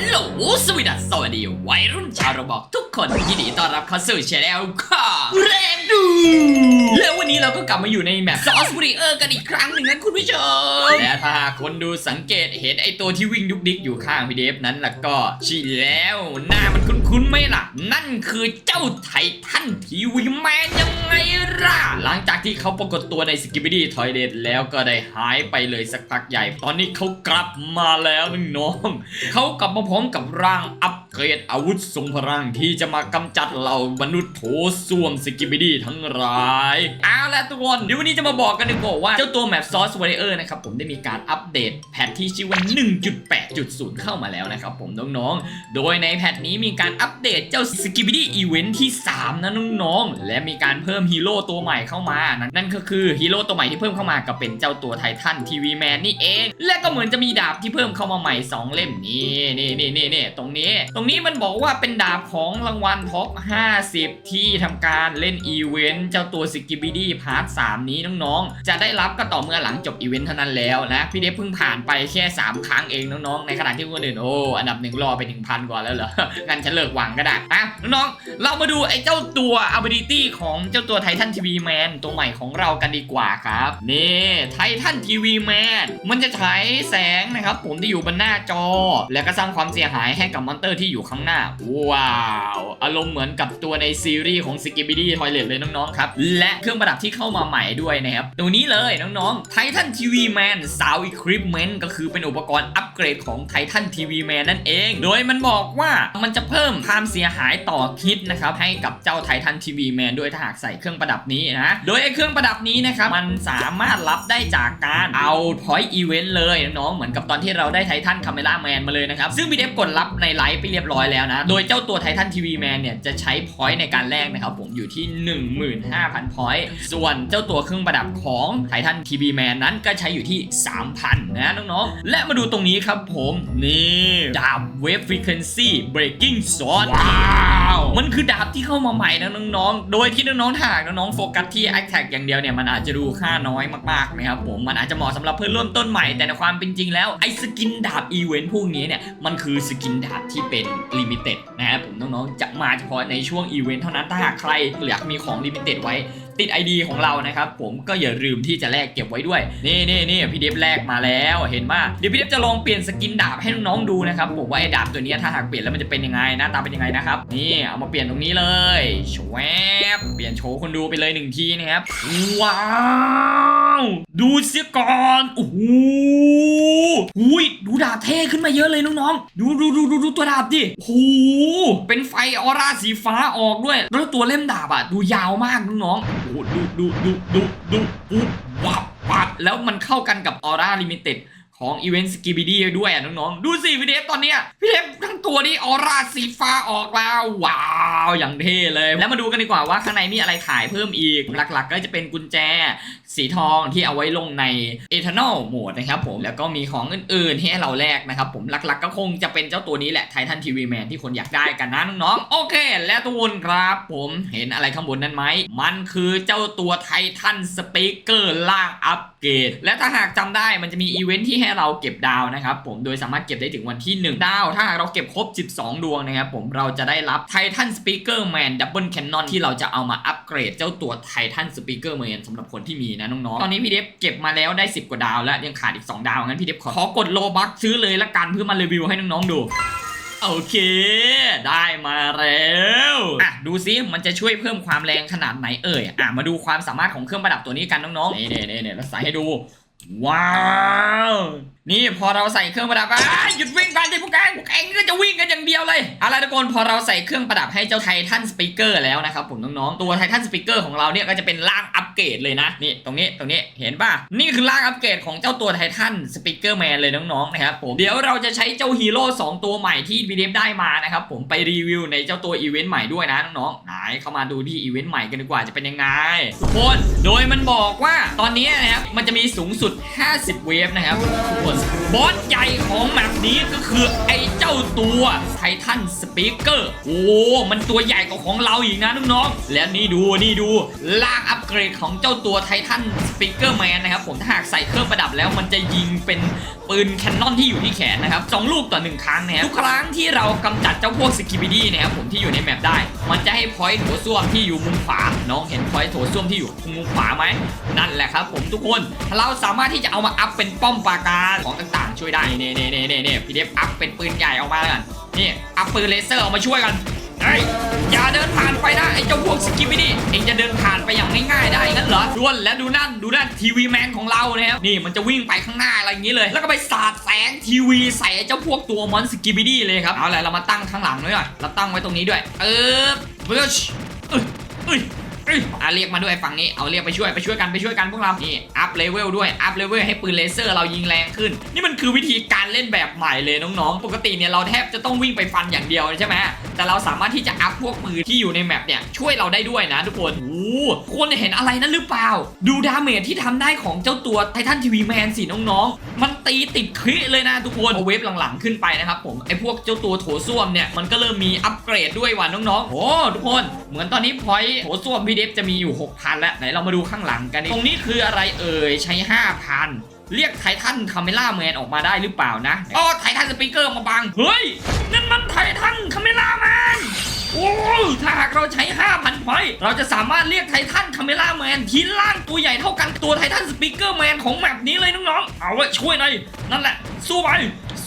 no. โหลสวัสดีสวัสดีวัยรุ่นชาวระบอกทุกคนยินดีต้อนรับเข้าสู่ช anel ของแรมดูแล้ววันนี้เราก็กลับมาอยู่ในแมปซอสบริเออร์กันอีกครั้งหนึ่งนะคุณผู้ชมและถ้าคนดูสังเกตเห็นไอตัวที่วิ่งดุกดิกอยู่ข้างพี่เดฟนั้นล่ะก็ชิแล้วหน้ามันคุ้นๆไหมล่ะ นั่นคือเจ้าไททันทีวีแมนยังไงล่ะ หลังจากที่เขาปรากฏตัวในสกิบดี้ทอยเดแล้วก็ได้หายไปเลยสักพักใหญ่ ตอนนี้เขากลับมาแล้วนึงน้องเขากลับมาพร้อมกับร่างอัปเกรดอาวุธทรงพลังที่จะมากำจัดเหล่ามนุษย์โถส้วมสกิบ i ดี้ทั้งหลายเอาละทุกคนเดี๋ยววันนี้จะมาบอกกันดีกว่าว่าเจ้าตัวแมปซอสวอริเออร์นะครับผมได้มีการอัปเดตแพทที่ชื่อว่า 1.8.0 เข้ามาแล้วนะครับผมน้องๆ โดยในแพทนี้มีการอัปเดตเจ้าสกิบ i ดี้อีเวนท์ที่ 3 นะน้องๆ และมีการเพิ่มฮีโร่ตัวใหม่เข้ามานั่นนั่นก็คือฮีโร่ตัวใหม่ที่เพิ่มเข้ามาก็เป็นเจ้าตัวไททันทีวีแมนนี่เอง และก็เหมือนจะมีดาบที่เพิ่มเข้ามาใหม่ 2 เล่มนี่นี่นี่นี่นี่ตรงนี้ตรงงนี้มันบอกว่าเป็นดาบของรางวัลท็อป 50 ที่ทำการเล่นอีเวนต์เจ้าตัวสกิบ i ดี้พาร์ท 3 นี้น้องๆ จะได้รับก็ต่อเมื่อหลังจบอีเวนต์เท่านั้นแล้วนะ พี่เดฟเพิ่งผ่านไปแค่ 3 ครั้งเองน้องๆ ในขณะที่คนอื่นโอ้อันดับหนึ่งรอไป 1,000 กว่าแล้วเหรอ งั้นฉันเลิกหวังก็ได้อะน้องๆ เรามาดูไอ้เจ้าตัว ability ของเจ้าตัวไททันทีวีแมนตัวใหม่ของเรากันดีกว่าครับนี่ไททันทีวีแมนมันจะใช้แสงนะครับผมที่อยู่บนหน้าจอ แล้วก็สร้างความเสียหายให้กับมอนเตอร์ที่อยู่ข้างหน้า ว้าว อารมณ์เหมือนกับตัวในซีรีส์ของ s k i b i d y Toilet เลยน้องๆครับ และเครื่องประดับที่เข้ามาใหม่ด้วยนะครับ ตัวนี้เลยน้องๆ Titan TV Man Sound Equipment ก็คือเป็นอุปกรณ์อัปเกรดของ Titan TV Man นั่นเอง โดยมันบอกว่ามันจะเพิ่มความเสียหายต่อฮิตนะครับให้กับเจ้า Titan TV Man ด้วยถ้าหากใส่เครื่องประดับนี้นะ โดยไอ้เครื่องประดับนี้นะครับมันสามารถรับได้จากการเอา Point Event เลยน้องๆเหมือนกับตอนที่เราได้ Titan Camera Man มาเลยนะครับซึ่งพี่เดฟกดรับในไลฟ์ไปเรียบร้อยแล้วนะ โดยเจ้าตัวไททันทีวีแมนเนี่ยจะใช้พอยต์ในการแลกนะครับผมอยู่ที่ 15,000พอยต์ส่วนเจ้าตัวเครื่องประดับของไททันทีวีแมนนั้นก็ใช้อยู่ที่ 3,000 นะน้องๆ และมาดูตรงนี้ครับผม นี่ ดาบเวฟฟรีเควนซี่ Breaking shot าวมันคือดาบที่เข้ามาใหม่นะน้องๆ โดยที่น้องๆถาหากน้องๆโฟกัสที่แอคแท็กอย่างเดียวเนี่ยมันอาจจะดูค่าน้อยมากๆนะครับผมมันอาจจะเหมาะสำหรับเพื่อนริ่มต้นใหม่แต่ในความเป็นจริงแล้วไอ้สกินดาบอีเวนต์พวกนี้เนี่ยมันคือสกินดาบที่เป็นลิมิเต็ดนะครับผมน้องๆจะมาเฉพาะในช่วงอีเวนต์เท่านั้นถ้าหากใครอยากมีของลิมิเต็ดไว้ ติด ID ของเรานะครับ ผมก็อย่าลืมที่จะแลกเก็บไว้ด้วย นี่นี่นี่พี่เดฟแลกมาแล้วเห็นป่ะเดี๋ยวพี่เดฟจะลองเปลี่ยนสกินดาบให้น้องๆดูนะครับผมว่าไอ้ดาบตัวนี้ถ้าหากเปลี่ยนแล้วมันจะเป็นยังไงหน้าตาเป็นยังไงนะครับนี่เอามาเปลี่ยนตรงนี้เลยชวบเปลี่ยนโชว์คนดูไปเลยหนึ่งทีนะครับว้าวดูเสียก่อนโอ้โหหุยดูดาบเท่ขึ้นมาเยอะเลยน้องๆดูดูดูดูดูตัวดาบดิโอ้โหเป็นไฟออร่าสีฟ้าออกด้วย แล้วตัวเล่มดาบอะ ดูยาวมากน้องๆโอ้โหดูดูดูดูดูปุ๊บวับปับแล้วมันเข้ากันกับออร่าลิมิเต็ด ของอีเวนต์สกิบิดี้ด้วยอะน้องๆ ดูสิพี่เดฟตอนเนี้ยพี่เดฟทั้งตัวนี้ออร่าสีฟ้าออกแล้วว้าวอย่างเท่เลย แล้วมาดูกันดีกว่าว่าข้างในมีอะไรขายเพิ่มอีก หลักๆ ก็จะเป็นกุญแจสีทองที่เอาไว้ลงใน Eternal Mode นะครับผมแล้วก็มีของอื่นๆ ให้เราแลกนะครับผมหลักๆ ก็คงจะเป็นเจ้าตัวนี้แหละ Titan TV Man ที่คนอยากได้กันนะน้องๆโอเค และทุกคนครับผมเห็นอะไรข้างบนนั้นไหมมันคือเจ้าตัว Titan Speaker ล่างอัป เกรดและถ้าหากจำได้มันจะมีอีเวนท์ที่ให้เราเก็บดาวนะครับผมโดยสามารถเก็บได้ถึงวันที่ 1 ดาว ถ้าหากเราเก็บครบ 12 ดวงนะครับผมเราจะได้รับ Titan Speaker Man Double Cannon ที่เราจะเอามาอัปเกรดเจ้าตัว Titan Speaker Man สำหรับคนที่มีนะน้องๆ ตอนนี้พี่เดฟเก็บมาแล้วได้ 10 กว่าดาวแล้วยังขาดอีก 2 ดาวงั้นพี่เดฟขอขอกดโลบัคซื้อเลยละกันเพื่อมารีวิวให้น้องๆดู โอเค ได้มาแล้วอะดูซิมันจะช่วยเพิ่มความแรงขนาดไหนเอ่ยอะมาดูความสามารถของเครื่องประดับตัวนี้กันน้องๆนี่นี่นี่นี่เราใส่ให้ดู ว้านี่พอเราใส่เครื่องประดับอะหยุดวิ่งกันที่พวกแกพวกแกก็จะวิ่งกันอย่างเดียวเลยเอาล่ะทุกคนพอเราใส่เครื่องประดับให้เจ้าไททันสปีกเกอร์แล้วนะครับผมน้องๆตัวไททันสปีกเกอร์ของเราเนี่ยก็จะเป็นร่างอัปเกรดเลยนะนี่ตรงนี้ตรงนี้เห็นป่ะนี่คือร่างอัปเกรดของเจ้าตัวไททันสปีกเกอร์แมนเลยน้องๆนะครับผมเดี๋ยวเราจะใช้เจ้าฮีโร่สองตัวใหม่ที่บีเดฟได้มานะครับผมไปรีวิวในเจ้าตัวอีเวนต์ใหม่ด้วยนะน้องๆไหนเข้ามาดูที่อีเวนต์ใหม่กันดีกว่าจะเป็นยังไงทุกคนโดยมันบอกว่าตอนนี้นะครับมันจะมีสูงสุด 50 เวฟนะครับทุกคนบอสใหญ่ของแมปนี้ก็คือไอ้เจ้าตัวไททันสปีกเกอร์โอ้มันตัวใหญ่กว่าของเราอีกนะน้องๆแล้วนี่ดูนี่ดูล่างอัปเกรดของเจ้าตัวไททันสปีกเกอร์แมนนะครับผมถ้าหากใส่เครื่องประดับแล้วมันจะยิงเป็น ปืนแคนนอนที่อยู่ที่แขนนะครับสองลูกต่อหนึ่งครั้งนะครับทุกครั้งที่เรากำจัดเจ้าพวกสกิบิดี้นะครับผมที่อยู่ในแมปได้ มันจะให้พอยต์โถส้วมที่อยู่มุมขวาน้องเห็นพอยต์โถส้วมที่อยู่มุมขวาไหมนั่นแหละครับ ผมทุกคนเราสามารถที่จะเอามาอัพเป็นป้อมปราการของต่างๆ ช่วยได้เน่เน่เน่เน่เน่พีเดฟอัพเป็นปืนใหญ่ออกมาแล้วกันนี่อัพปืนเลเซอร์ออกมาช่วยกัน เฮ้ยอย่าเดินผ่านไปนะไอ้เจ้าพวกสกิบิดี้เองจะเดินผ่านไปอย่างง่ายๆได้งั้นเหรอด้วนและดูนั่นดูนั่นทีวีแมนของเรานะครับนี่มันจะวิ่งไปข้างหน้าอะไรอย่างนี้เลย แล้วก็ไปสาดแสงทีวีใส่เจ้าพวกตัวมอนสกิบิดี้เลยครับเอาละเรามาตั้งข้างหลังด้วยก่อนเราตั้งไว้ตรงนี้ด้วย เออเบิร์ชเอ้ย อื้ออะเรียกมาด้วยฝั่งนี้เอาเรียกไปช่วยไปช่วยกันไปช่วยกันพวกเรานี่อัพเลเวลด้วยอัพเลเวลให้ปืนเลเซอร์เรายิงแรงขึ้น นี่มันคือวิธีการเล่นแบบใหม่เลยน้องๆ ปกติเนี่ยเราแทบจะต้องวิ่งไปฟันอย่างเดียวใช่ไหมแต่เราสามารถที่จะอัพพวกปืนที่อยู่ในแมปเนี่ยช่วยเราได้ด้วยนะทุกคนโอ้โหคนเห็นอะไรนั่นหรือเปล่า ดูดาเมจที่ทำได้ของเจ้าตัวไททันทีวีแมนสิน้องๆ มันตีติดคลิเลยนะทุกคนเอาเวฟหลังๆขึ้นไปนะครับผมไอพวกเจ้าตัวโถส้วมเนี่ยมันก็เริ่มมีอัปเกรดด้วยว่ะน้องๆโอ้ทุกคนเหมือนตอนนี้พอยโถส้วมพีเดฟจะมีอยู่ 6,000 แล้ว ไหนเรามาดูข้างหลังกันดิตรงนี้คืออะไรเอ่ย ใช้ 5,000 เรียกไททันคาเมล่าแมนออกมาได้หรือเปล่านะอ๋อไททันสปีกเกอร์มาบัง เฮ้ย นั่นมันไททันคาเมล่าแมนโอ้ถ้าหากเราใช้ 5,000พอยต์เราจะสามารถเรียกไททันคาเมล่าแมนที่ล่างตัวใหญ่เท่ากันตัวไททันสปีกเกอร์แมนของแมปนี้เลยน้องๆ เอาไว้ช่วยหน่อย นั่นแหละ สู้ไป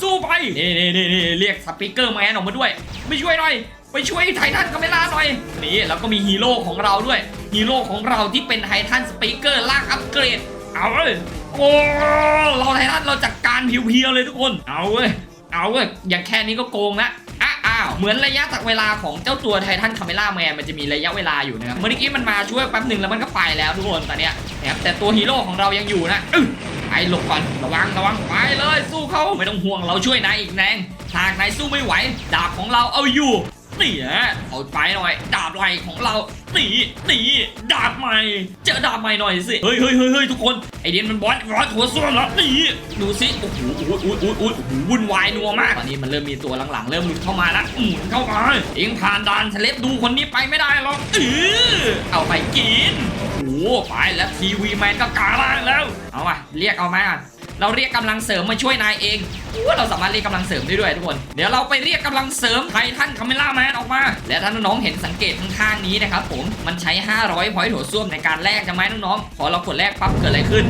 สู้ไปนี่นี่นี่นี่เรียกสปีกเกอร์แมนออกมาด้วย ไม่ช่วยหน่อย ไปช่วยไททันคาเมล่าหน่อยนี่แล้วก็มีฮีโร่ของเราด้วยฮีโร่ของเราที่เป็นไททันสปีกเกอร์ล่างอัปเกรด เอาเลยโอ้เราไททันเราจัดการเพียวๆเลยทุกคน เอาเว้ยเอาเว้ยอย่างแค่นี้ก็โกงละอ้าวเหมือนระยะจากเวลาของเจ้าตัวไททันคาเมล่าแมนมันจะมีระยะเวลาอยู่นะครับเมื่อกี้มันมาช่วยแป๊บหนึ่งแล้วมันก็ไปแล้วทุกคนตอนเนี้ยนะครับแต่ตัวฮีโร่ของเรายังอยู่นะอึ๊ะไปหลบก่อนระวังระวังไปเลยสู้เขาไม่ต้องห่วงเราช่วยนายอีกแรงหากนายสู้ไม่ไหวดาบของเราเอาอยู่ นี่นะเอาไปหน่อย ดาบไหลของเรานี่นี่ดาบใหม่ เจอดาบใหม่หน่อยสิเฮ้ยเฮ้ยเฮ้ยเฮ้ยทุกคนไอเดียนมันบอสบอสหัวส้วมแล้วนี่ดูสิโอ้โหโอ้โหโอ้โหโอ้โหโอ้โหวุ่นวายนัวมากตอนนี้มันเริ่มมีตัวหลังๆ เริ่มหลุดเข้ามาแล้วหมุนเข้าไปเองผ่านด่านเซเลบดูคนนี้ไปไม่ได้หรอกเออเอาไปกินโอ้โหไปแล้วทีวีแมนก็กลาล่างแล้วเอามาเรียกเอามา เราเรียกกำลังเสริมมาช่วยนายเองว่าเราสามารถเรียกกำลังเสริมได้ด้วยทุกคน เดี๋ยวเราไปเรียกกำลังเสริมไททันคาเมล่าแมนออกมา และถ้าน้องๆเห็นสังเกตข้างๆนี้นะครับผมมันใช้ 500พอยต์ถั่วส้วมในการแลกใช่ไหมน้องๆพอเรากดแลกปั๊บเกิดอะไรขึ้น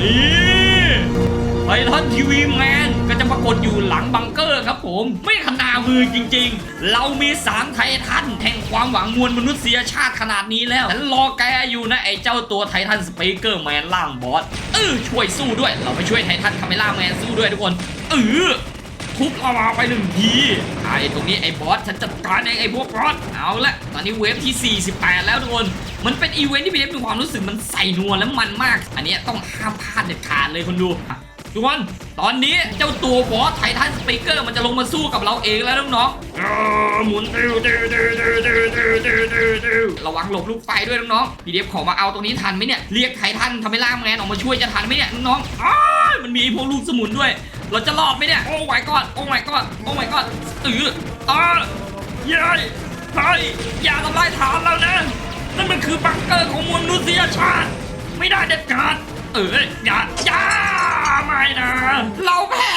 นี่ ไททันทีวีแมนก็จะปรากฏอยู่หลังบังเกอร์ครับผม ไม่ขนามือจริงๆ เรามีสามไททันแห่งความหวังมวลมนุษยชาติขนาดนี้แล้วฉันรอแกอยู่นะไอ้เจ้าตัวไททันสปีกเกอร์แมนล่างบอสเออช่วยสู้ด้วย เราไปช่วยไททันคาเมล่าแมนสู้ด้วยทุกคนเออทุบลาวาไปหนึ่งทีไอ้ตรงนี้ไอ้บอสฉันจัดการเองไอ้พวกบอสเอาละตอนนี้เวฟที่ 48 แล้วทุกคน มันเป็นอีเวนท์ที่พี่เล็บมีความรู้สึกมันใส่นัวและมันมาก อันนี้ต้องห้ามพลาดเด็ดขาดเลยคนดู ทุกคนตอนนี้เจ้าตัวบอสไททันสปีกเกอร์มันจะลงมาสู้กับเราเองแล้วน้องๆหมุนติวติวติวติวติวติวติวติวติวระวังหลบลูกไฟด้วยน้องๆพี่เล็บขอมาเอาตรงนี้ทันไหมเนี่ยเรียกไททันทำให้ล่างแมนออกมาช่วยจะทันไหมเนี่ยน้องๆมันมีไอพวกลูกสมุนด้วย เราจะรอดไหมเนี่ยโอ้ my god โอ้ my god โอ้ my god เอออ่าเย้ยเฮ้ยอย่าทำลายฐานเรานะนั่นมันคือบังเกอร์ของมวลมนุษยชาติ ไม่ได้เด็ดขาดเอออย่าอย่า เราแพ้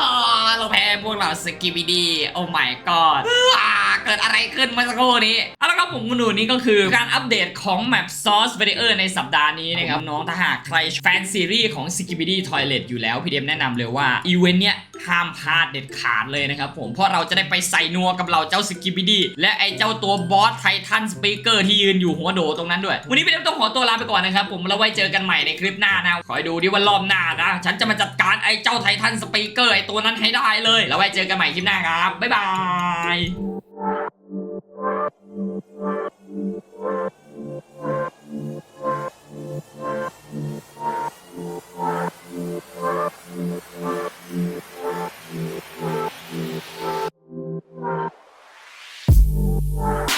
อ๋อเราแพ้พวกเราสกิบิดี โอ้ my god อ่า เกิดอะไรขึ้นเมื่อสักครู่นี้เอาละครับผมคุณดูนี่ก็คือการอัปเดตของแมป Source Varier ในสัปดาห์นี้นะครับน้องถ้าหากใครแฟนซีรีส์ของ Skibidi Toilet อยู่แล้ว พี่เดมแนะนำเลยว่าอีเวนต์เนี้ยห้ามพลาดเด็ดขาดเลยนะครับผมเพราะเราจะได้ไปใส่นัวกับเราเจ้า Skibidi และไอเจ้าตัวบอสไททันสปีกเกอร์ที่ยืนอยู่หัวโดตรงนั้นด้วย วันนี้พี่เดมต้องขอตัวลาไปก่อนนะครับผมแล้วไว้เจอกันใหม่ในคลิปหน้านะขอให้ดูดิว่ารอบหน้านะฉันจะมาจัดการไอเจ้าไททันสปีกเกอร์ไอตัวนั้นให้ได้เลย แล้วไว้เจอกันใหม่คลิปหน้าครับบ๊ายบาย